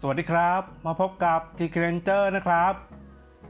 สวัสดีครับ มาพบกับทีเครนเจอร์นะครับ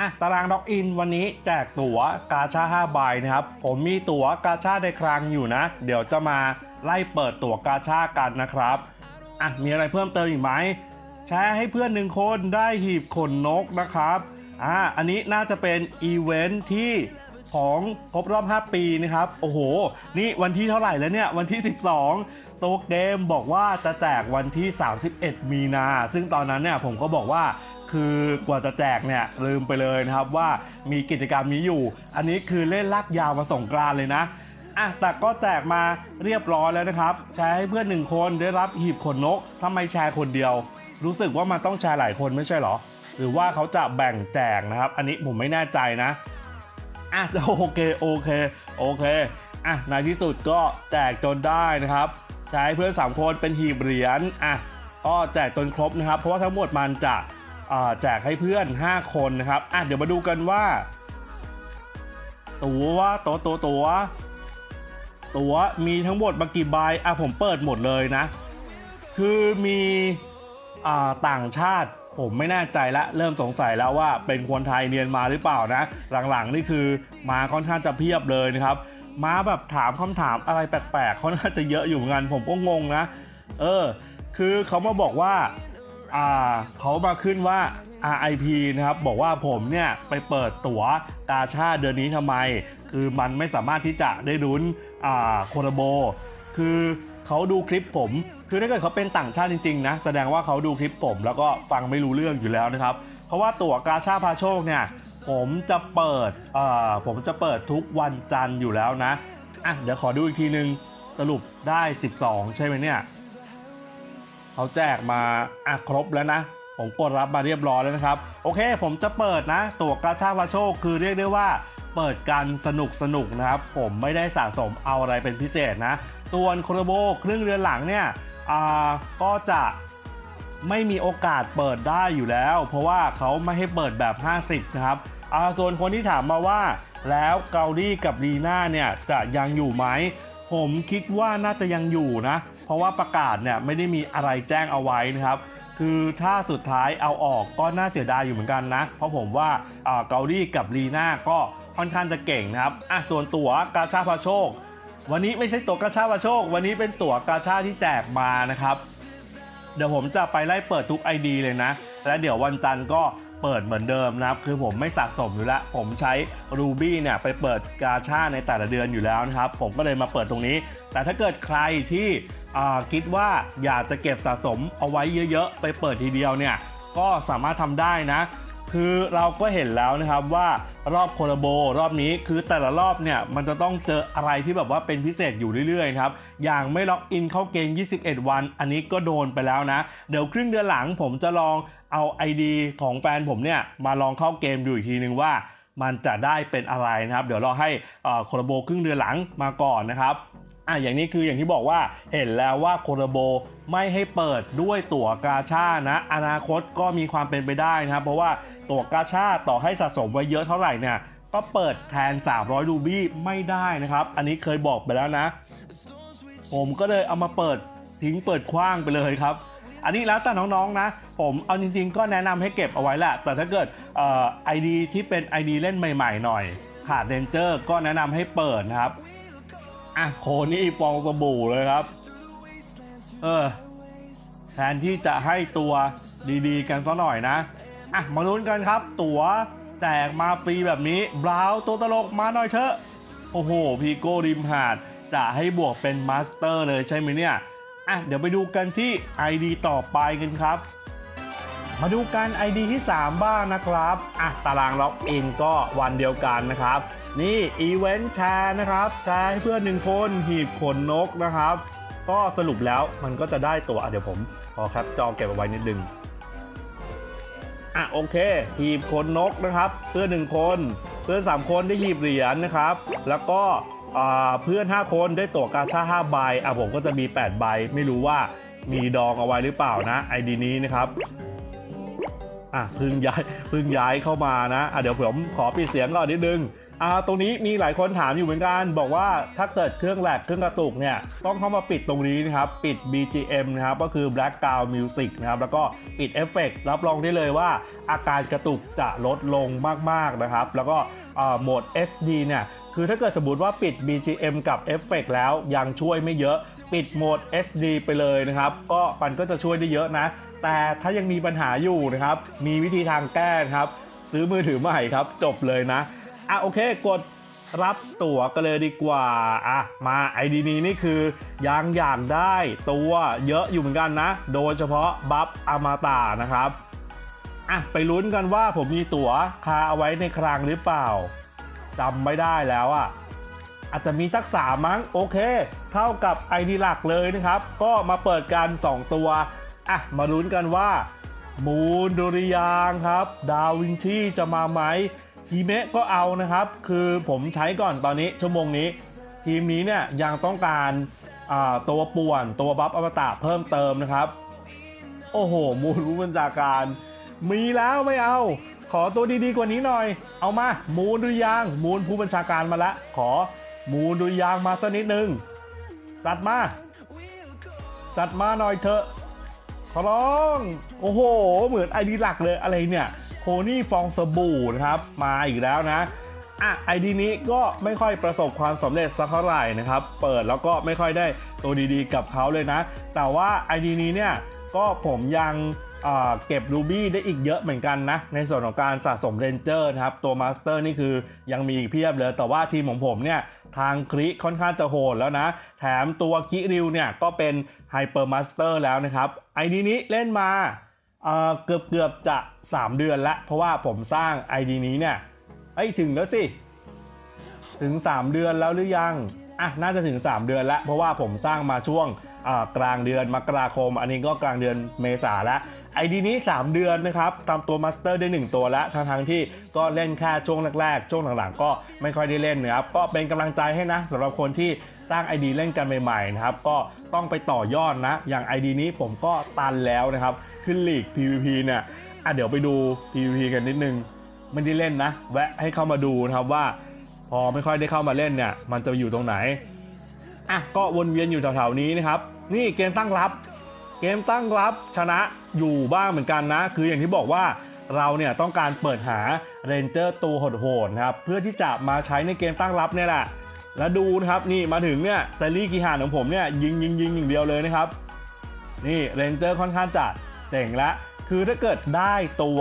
อะตารางล็อกอินวันนี้แจกตั๋วกาชา5ใบนะครับ ผมมีตั๋วกาชาในคลังอยู่นะ เดี๋ยวจะมาไล่เปิดตั๋วกาชากันนะครับอะมีอะไรเพิ่มเติมอีกไหมแชร์ให้เพื่อนหนึ่งคนได้หีบขนนกนะครับอะอันนี้น่าจะเป็นอีเวนท์ที่ ของครบรอบ 5 ปีนะครับ โอ้โห นี่วันที่เท่าไหร่แล้วเนี่ย วันที่ 12 โต๊ะเกมบอกว่าจะแจกวันที่ 31 มีนา ซึ่งตอนนั้นเนี่ยผมก็บอกว่าคือกว่าจะแจกเนี่ยลืมไปเลยนะครับว่ามีกิจกรรมนี้อยู่ อันนี้คือเล่นลากยาวมาส่งกรานเลยนะอะแต่ก็แจกมาเรียบร้อยแล้วนะครับ แชร์ให้เพื่อนหนึ่งคนได้รับหีบขนนกทำไมแชร์คนเดียว รู้สึกว่ามันต้องแชร์หลายคนไม่ใช่เหรอ หรือว่าเขาจะแบ่งแจกนะครับ อันนี้ผมไม่แน่ใจนะ อะโอเคโอเคโอเคอะในที่สุดก็แจกจนได้นะครับ ใช้เพื่อน3คนเป็นหีบเหรียญอะก็แจกจนครบนะครับ เพราะว่าทั้งหมดมันจะอ่าแจกให้เพื่อน 5 คนนะครับอะเดี๋ยวมาดูกันว่า ตัวตัวตัวตัวตัวมีทั้งหมดมากี่ใบอะผมเปิดหมดเลยนะ คือมีอ่าต่างชาติ ผมไม่แน่ใจละเริ่มสงสัยแล้วว่าเป็นคนไทยเรียนมาหรือเปล่านะ หลังๆนี่คือมาค่อนข้างจะเพียบเลยนะครับมาแบบถามคำถามอะไรแปลกๆเขาน่างจะเยอะอยู่เหมือนกันผมก็งงนะ เออ คือเขามาบอกว่าอ่าเขามาขึ้นว่า RIP นะครับ บอกว่าผมเนี่ยไปเปิดตั๋วกาชาเดือนนี้ทำไม คือมันไม่สามารถที่จะได้ลุ้นอ่าโคนาโบ คือ เขาดูคลิปผม คือถ้าเกิดเขาเป็นต่างชาติจริงๆนะแสดงว่าเขาดูคลิปผม แล้วก็ฟังไม่รู้เรื่องอยู่แล้วนะครับ เพราะว่าตั๋วกาชาพาโชคเนี่ยผมจะเปิดเอ่อผมจะเปิดทุกวันจันทร์อยู่แล้วนะอะเดี๋ยวขอดูอีกทีนึงสรุปได้ 12 ใช่ไหมเนี่ยเขาแจกมาอะครบแล้วนะผมกดรับมาเรียบร้อยแล้วนะครับ โอเค ผมจะเปิดนะตั๋วกาชาพาโชค คือเรียกได้ว่า เปิดกันสนุกสนุกนะครับ ผมไม่ได้สะสมเอาอะไรเป็นพิเศษนะ ส่วนโคโรโบครึ่งเดือนหลังเนี่ยอ่าก็จะไม่มีโอกาสเปิดได้อยู่แล้ว เพราะว่าเขาไม่ให้เปิดแบบ 50 นะครับอ่าส่วนคนที่ถามมาว่า แล้วเกาลีกับลีน่าเนี่ยจะยังอยู่ไหม ผมคิดว่าน่าจะยังอยู่นะ เพราะว่าประกาศเนี่ยไม่ได้มีอะไรแจ้งเอาไว้นะครับคือถ้าสุดท้ายเอาออกก็น่าเสียดายอยู่เหมือนกันนะ เพราะผมว่าอ่าเกาหลีกับลีน่าก็ ค่อนข้างจะเก่งนะครับอะส่วนตั๋วกาชาพาโชค วันนี้ไม่ใช่ตั๋วกาชาพาโชค วันนี้เป็นตั๋วกาชาที่แจกมานะครับ เดี๋ยวผมจะไปไล่เปิดทุก ID เลยนะ และเดี๋ยววันจันทร์ก็เปิดเหมือนเดิมนะครับ คือผมไม่สะสมอยู่แล้ว ผมใช้ Ruby เนี่ยไปเปิดกาชาในแต่ละเดือนอยู่แล้วนะครับ ผมก็เลยมาเปิดตรงนี้ แต่ถ้าเกิดใครที่อ่าคิดว่าอยากจะเก็บสะสมเอาไว้เยอะๆ ไปเปิดทีเดียวเนี่ย ก็สามารถทำได้นะ คือเราก็เห็นแล้วนะครับว่ารอบโคลาโบรอบนี้คือแต่ละรอบเนี่ยมันจะต้องเจออะไรที่แบบว่าเป็นพิเศษอยู่เรื่อยๆครับอย่างไม่ล็อกอินเข้าเกม 21 วัน อันนี้ก็โดนไปแล้วนะ เดี๋ยวครึ่งเดือนหลังผมจะลองเอา ID ของแฟนผมเนี่ยมาลองเข้าเกมดูอีกทีนึงว่ามันจะได้เป็นอะไรนะครับ เดี๋ยวรอให้โคลาโบครึ่งเดือนหลังมาก่อนนะครับอะอย่างนี้คืออย่างที่บอกว่าเห็นแล้วว่าโคโรโบไม่ให้เปิดด้วยตั๋วกาชานะ อนาคตก็มีความเป็นไปได้นะครับ เพราะว่า ตัวกาชาต่อให้สะสมไว้เยอะเท่าไหร่เนี่ยก็เปิดแทน 300 รูบี้ไม่ได้นะครับ อันนี้เคยบอกไปแล้วนะ ผมก็เลยเอามาเปิดทิ้งเปิดคว้างไปเลยครับ อันนี้แล้วแต่น้องๆนะ ผมเอาจริงๆ ก็แนะนำให้เก็บเอาไว้แหละ แต่ถ้าเกิดเอ่อ ID ที่เป็น ID เล่นใหม่ๆ หน่อย ขาดเดนเจอร์ก็แนะนำให้เปิดนะครับ อะโคนี่ฟองสบู่เลยครับ เออ แทนที่จะให้ตัวดีๆ กันซะหน่อยนะ อะมาลุ้นกันครับ ตั๋วแจกมาฟรีแบบนี้บราวน์ตัวตลกมาหน่อยเถอะโอ้โห พีโก้ริมหาดจะให้บวกเป็นมาสเตอร์เลยใช่ไหมเนี่ยอะเดี๋ยวไปดูกันที่ ID ต่อไปกันครับ มาดูกัน ID ที่ 3 บ้างนะครับอะตารางล็อกอินก็วันเดียวกันนะครับ นี่อีเวนต์แชร์นะครับแชร์ให้เพื่อนหนึ่งคนหีบขนนกนะครับ ก็สรุปแล้วมันก็จะได้ตัวเดี๋ยวผมขอครับจอเก็บเอาไว้นิดนึง อะโอเค หีบขนนกนะครับ เพื่อนหนึ่งคน เพื่อน3คนได้หีบเหรียญนะครับ แล้วก็อ่าเพื่อน 5 คนได้ตั๋วกาชา5ใบอะผมก็จะมี 8 ใบ ไม่รู้ว่ามีดองเอาไว้หรือเปล่านะไอดีนี้นะครับอะพึ่งย้ายพึ่งย้ายเข้ามานะอะเดี๋ยวผมขอปิดเสียงก่อนนิดนึง อ่าตรงนี้มีหลายคนถามอยู่เหมือนกัน บอกว่าถ้าเกิดเครื่องแหลกเครื่องกระตุกเนี่ยต้องเข้ามาปิดตรงนี้นะครับ ปิด BGM นะครับก็คือ Background Music นะครับแล้วก็ปิดเอฟเฟกต์รับรองได้เลยว่า อาการกระตุกจะลดลงมากๆนะครับ แล้วก็โหมด SD เนี่ยคือถ้าเกิดสมมติว่าปิด BGM กับเอฟเฟกต์แล้วยังช่วยไม่เยอะ ปิดโหมด SD ไปเลยนะครับ ก็มันก็จะช่วยได้เยอะนะ แต่ถ้ายังมีปัญหาอยู่นะครับ มีวิธีทางแก้นะครับ ซื้อมือถือใหม่ครับ จบเลยนะ อะโอเคกดรับตั๋วกันเลยดีกว่า อะ มาไอดีนี้นี่คือยังอยากได้ตัวเยอะอยู่เหมือนกันนะ โดยเฉพาะบัฟอมาตานะครับ อะ ไปลุ้นกันว่าผมมีตั๋วคาเอาไว้ในคลังหรือเปล่าจำไม่ได้แล้วอะ อาจจะมีสักสามมั้ง โอเค เท่ากับ ID หลักเลยนะครับ ก็มาเปิดกัน 2 ตัว อะ มาลุ้นกันว่า มูนดุริยางครับ ดาวินชีจะมาไหม ทีเมะก็เอานะครับ คือผมใช้ก่อนตอนนี้ชั่วโมงนี้ ทีมนี้เนี่ยยังต้องการตัวป่วนตัวบัฟอมตะเพิ่มเติมนะครับ โอ้โห มูลผู้บัญชาการ มีแล้วไม่เอา ขอตัวดีๆกว่านี้หน่อย เอามา มูลดุยาง มูลผู้บัญชาการมาละ ขอมูลดุยางมาสักนิดนึงจัดมาจัดมาหน่อยเถอะขอร้อง โอ้โห เหมือนไอดีหลักเลยอะไรเนี่ย นี่ฟองสบู่นะครับมาอีกแล้วนะอะไอดีนี้ก็ไม่ค่อยประสบความสำเร็จสักเท่าไหร่นะครับ เปิดแล้วก็ไม่ค่อยได้ตัวดีๆกับเขาเลยนะ แต่ว่าไอดีนี้เนี่ยก็ผมยังเก็บรูบี้ได้อีกเยอะเหมือนกันนะ ในส่วนของการสะสมเรนเจอร์นะครับ ตัวมาสเตอร์นี่คือยังมีอีกเพียบเลย แต่ว่าทีมของผมเนี่ยทางคลิค่อนข้างจะโหดแล้วนะ แถมตัวคิริวเนี่ยก็เป็นไฮเปอร์มาสเตอร์แล้วนะครับไอดีนี้เล่นมา เกือบเกือบๆจะ 3 เดือนละเพราะว่าผมสร้าง ID นี้เนี่ยไอ้ถึงแล้วสิ ถึง 3 เดือนแล้วหรือยังอะน่าจะถึง 3 เดือนล้วเพราะว่าผมสร้างมาช่วงกลางเดือนมกราคม อันนี้ก็กลางเดือนเมษาล้วไอดีนี้ 3 เดือนนะครับทำตัวมาสเตอร์ได้ 1 ตัวแล้วทั้งทั้งที่ก็เล่นแค่ช่วงแรกๆ ช่วงหลังๆ ก็ไม่ค่อยได้เล่นนะครับ ก็เป็นกำลังใจให้นะสำหรับคนที่สร้าง ID เล่นกันใหม่ๆนะครับ ก็ต้องไปต่อยอดนะ อย่าง ID นี้ผมก็ตันแล้วนะครับ ขึ้นลีก PVP เนี่ยอะเดี๋ยวไปดู PVP กันนิดนึงไม่ได้เล่นนะ แวะให้เข้ามาดูนะครับว่า พอไม่ค่อยได้เข้ามาเล่นเนี่ย มันจะอยู่ตรงไหนอะก็วนเวียนอยู่แถวๆนี้นะครับ นี่เกมตั้งรับ เกมตั้งรับชนะอยู่บ้างเหมือนกันนะ คืออย่างที่บอกว่าเราเนี่ยต้องการเปิดหาเรนเจอร์ตัวโหดๆนะครับ เพื่อที่จะมาใช้ในเกมตั้งรับเนี่ยแหละแล้วดูนะครับนี่มาถึงเนี่ยไซรี่กีฮานของผมเนี่ยยิงยิงยิงอย่างเดียวเลยนะครับ นี่เรนเจอร์ค่อนข้างจะ เจ๋งละ คือถ้าเกิดได้ตัว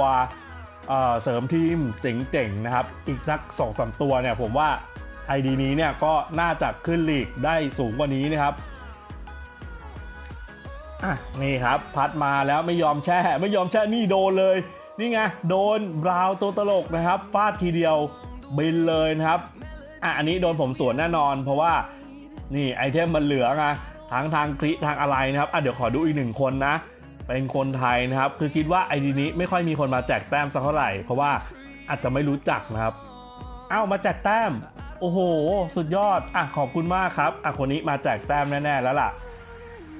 เเสริมทีมเจ๋งๆนะครับ อีกสัก2อสตัวเนี่ยผมว่า ID นี้เนี่ยก็น่าจะขึ้นลีกได้สูงกว่านี้นะครับอะนี่ครับพัดมาแล้วไม่ยอมแช่ ไม่ยอมแช่นี่โดนเลย นี่ไงโดนบราว์ตัวตลกนะครับฟาดทีเดียวบินเลยนะครับอะอันนี้โดนผมสวนแน่นอน เพราะว่านี่ไอเทมมันเหลือไงทั้งทางคลิทางอะไรนะครับอะเดี๋ยวขอดูอีกหนึ่งคนนะ เป็นคนไทยนะครับ คือคิดว่าไอดีนี้ไม่ค่อยมีคนมาแจกแต้มสักเท่าไหร่ เพราะว่าอาจจะไม่รู้จักนะครับ เอ้ามาแจกแต้ม โอ้โห สุดยอด อะขอบคุณมากครับ อะคนนี้มาแจกแต้มแน่ ๆ แล้วล่ะ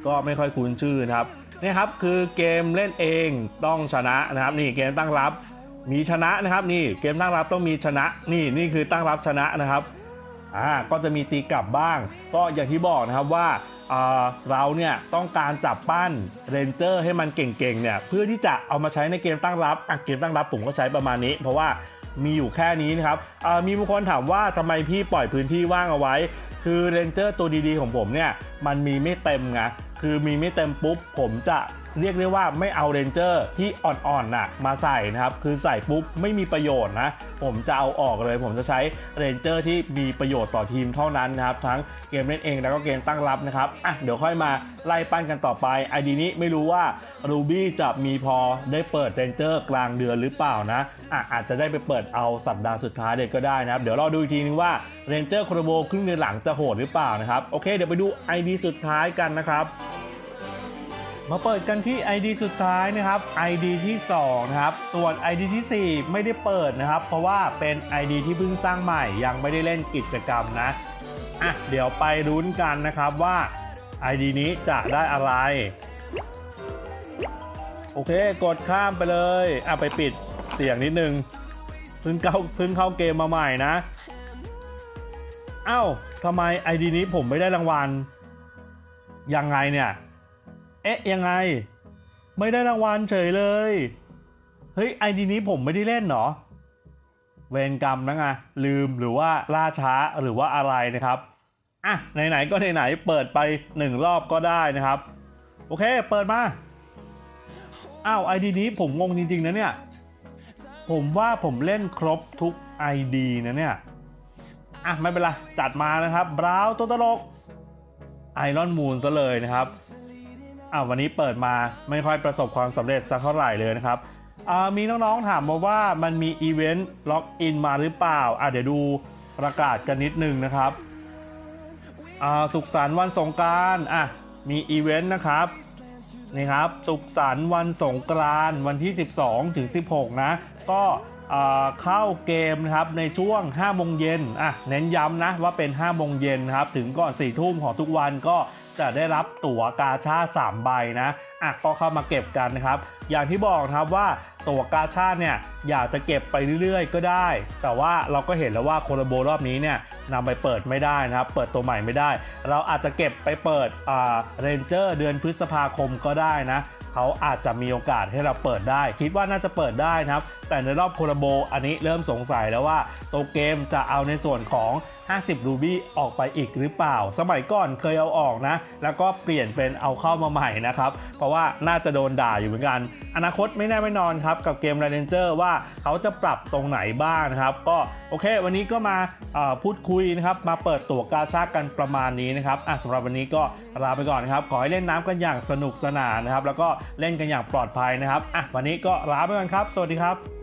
ก็ไม่ค่อยคุ้นชื่อนะครับ นี่ครับคือเกมเล่นเองต้องชนะนะครับ นี่เกมตั้งรับ มีชนะนะครับ นี่เกมตั้งรับต้องมีชนะ นี่นี่คือตั้งรับชนะนะครับ อ่า ก็จะมีตีกลับบ้าง ก็อย่างที่บอกนะครับว่าอ่า เราเนี่ยต้องการจับปั้นเรนเจอร์ให้มันเก่งๆเนี่ยเพื่อที่จะเอามาใช้ในเกมตั้งรับอะเกมตั้งรับผมก็ใช้ประมาณนี้ เพราะว่ามีอยู่แค่นี้นะครับมีบางคนถามว่าทำไมพี่ปล่อยพื้นที่ว่างเอาไว้ คือเรนเจอร์ตัวดีๆของผมเนี่ยมันมีไม่เต็มไงคือมีไม่เต็มปุ๊บผมจะ เรียกได้ว่าไม่เอาเรนเจอร์ที่อ่อนๆน่ะมาใส่นะครับ คือใส่ปุ๊บไม่มีประโยชน์นะ ผมจะเอาออกเลย ผมจะใช้เรนเจอร์ที่มีประโยชน์ต่อทีมเท่านั้นนะครับ ทั้งเกมเล่นเองแล้วก็เกมตั้งรับนะครับอะเดี๋ยวค่อยมาไล่ปั้นกันต่อไปไอดีนี้ไม่รู้ว่า Ruby จะมีพอได้เปิดเรนเจอร์กลางเดือนหรือเปล่านะอะอาจจะได้ไปเปิดเอาสัปดาห์สุดท้ายเลยก็ได้นะครับ เดี๋ยวเราดูอีกทีนึงว่าเรนเจอร์โครโบครึ่งเดือนหลังจะโหดหรือเปล่านะครับ โอเค เดี๋ยวไปดู ID สุดท้ายกันนะครับ มาเปิดกันที่ ID สุดท้ายนะครับ ID ที่2นะครับ ส่วน ID ที่ 4 ไม่ได้เปิดนะครับ เพราะว่าเป็น ID ที่เพิ่งสร้างใหม่ ยังไม่ได้เล่นกิจกรรมนะ อะ เดี๋ยวไปรุ้นกันนะครับว่า ID นี้จะได้อะไร โอเค กดข้ามไปเลย อะ ไปปิดเสียงนิดนึงเพิ่งเข้าเพิ่งเข้าเกมมาใหม่นะอ้าวทำไมไอดีนี้ผมไม่ได้รางวัล ยังไงเนี่ย อ๊ะยังไง ไม่ได้รางวัลเฉยเลย เฮ้ยไอดีนี้ผมไม่ได้เล่นเหรอ เวรกรรมนะไงลืมหรือว่าล่าช้าหรือว่าอะไรนะครับอะไหนๆก็ไหนๆเปิดไปหนึ่งรอบก็ได้นะครับ โอเคเปิดมาอ้าวไอดีนี้ผมงงจริงๆนะเนี่ย ผมว่าผมเล่นครบทุก ID นะเนี่ยอะไม่เป็นไรจัดมานะครับบราวตัวตลกไอรอนมูนซะเลยนะครับ อะวันนี้เปิดมาไม่ค่อยประสบความสำเร็จสักเท่าไหร่เลยนะครับอ่ามีน้องๆถามมาว่ามันมีอีเวนต์ล็อกอินมาหรือเปล่าอะเดี๋ยวดูประกาศกันนิดนึงนะครับอ่าสุขสันต์วันสงกรานต์อะมีอีเวนต์นะครับนี่ครับสุขสันต์วันสงกรานต์วันที่ 12 ถึง 16 นะ ก็อ่าเข้าเกมนะครับในช่วง5โมงเย็นอะเน้นย้ำนะว่าเป็น5โมงเย็นนะครับถึงก่อน4ทุ่มของทุกวันก็ จะได้รับตั๋วกาชาด3ใบนะอะก็เข้ามาเก็บกันนะครับ อย่างที่บอกนะครับว่าตั๋วกาชาดเนี่ยอยากจะเก็บไปเรื่อยๆ ก็ได้ แต่ว่าเราก็เห็นแล้วว่าโคลโบรอบนี้เนี่ยนำไปเปิดไม่ได้นะครับ เปิดตัวใหม่ไม่ได้ เราอาจจะเก็บไปเปิดอ่าเรนเจอร์เดือนพฤษภาคมก็ได้นะเขาอาจจะมีโอกาสให้เราเปิดได้ คิดว่าน่าจะเปิดได้นะครับ แต่ในรอบโคลาโบอันนี้เริ่มสงสัยแล้วว่าตัวเกมจะเอาในส่วนของ 50 รูบี้ออกไปอีกหรือเปล่า สมัยก่อนเคยเอาออกนะ แล้วก็เปลี่ยนเป็นเอาเข้ามาใหม่นะครับ เพราะว่าน่าจะโดนด่าอยู่เหมือนกัน อนาคตไม่แน่ไม่นอนครับ กับเกม r a n g e r ว่าเขาจะปรับตรงไหนบ้างนะครับ ก็โอเค วันนี้ก็มาพูดคุยนะครับ มาเปิดตัวกาชากันประมาณนี้นะครับอะสำหรับวันนี้ก็ลาไปก่อนนครับ ขอให้เล่นน้ำกันอย่างสนุกสนานนะครับ แล้วก็เล่นกันอย่างปลอดภัยนะครับอะวันนี้ก็ลาไปก่อนครับ สวัสดีครับ